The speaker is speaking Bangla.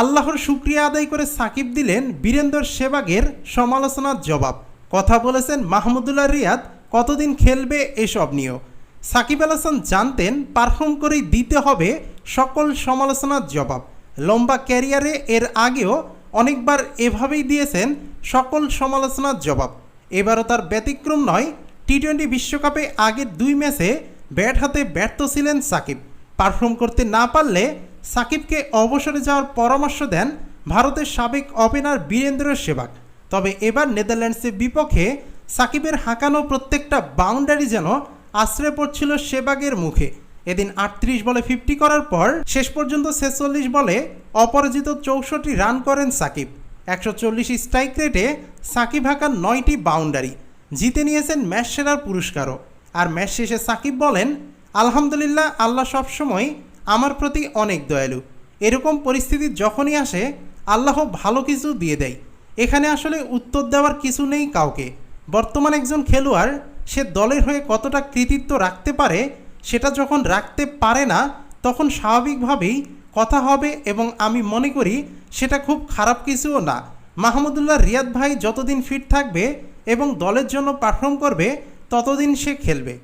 আল্লাহর শুক্রিয়া আদায় করে সাকিব দিলেন বীরেন্দর সেবাগের সমালোচনার জবাব। কথা বলেছেন মাহমুদুল্লাহ রিয়াদ, কতদিন খেলবে এসব নিয়েও? সাকিব আল হাসান জানতেন, পারফর্ম করেই দিতে হবে সকল সমালোচনার জবাব। লম্বা ক্যারিয়ারে এর আগেও অনেকবার এভাবেই দিয়েছেন সকল সমালোচনার জবাব। এবারও তার ব্যতিক্রম নয় টি টোয়েন্টি বিশ্বকাপে আগের দুই ম্যাচে ব্যাট হাতে ব্যর্থ ছিলেন সাকিব। পারফর্ম করতে না পারলে সাকিবকে অবসরে যাওয়ার পরামর্শ দেন ভারতের সাবেক ওপেনার বীরেন্দ্র সেবাক তবে এবার নেদারল্যান্ডসের বিপক্ষে সাকিবের হাঁকানো প্রত্যেকটা বাউন্ডারি যেন আশ্রয় পড়ছিল সেবাগের মুখে। এদিন আটত্রিশ বলে ফিফটি করার পর শেষ পর্যন্ত ছেচল্লিশ বলে অপরাজিত চৌষট্টি রান করেন সাকিব। একশো চল্লিশ স্ট্রাইক রেটে সাকিব হাঁকার নয়টি বাউন্ডারি। জিতে নিয়েছেন ম্যাচ সেরার পুরস্কারও। আর ম্যাচ শেষে সাকিব বলেন, আলহামদুলিল্লাহ, আল্লাহ সবসময় আমার প্রতি অনেক দয়ালু। এরকম পরিস্থিতি যখনই আসে, আল্লাহ ভালো কিছু দিয়ে দেয়। এখানে আসলে উত্তর দেওয়ার কিছু নেই কাউকে। বর্তমান একজন খেলোয়াড়, সে দলের হয়ে কতটা কৃতিত্ব রাখতে পারে, সেটা যখন রাখতে পারে না, তখন স্বাভাবিকভাবেই কথা হবে এবং আমি মনে করি সেটা খুব খারাপ কিছুও না। মাহমুদুল্লাহ রিয়াদ ভাই যতদিন ফিট থাকবে এবং দলের জন্য পারফর্ম করবে, ততদিন সে খেলবে।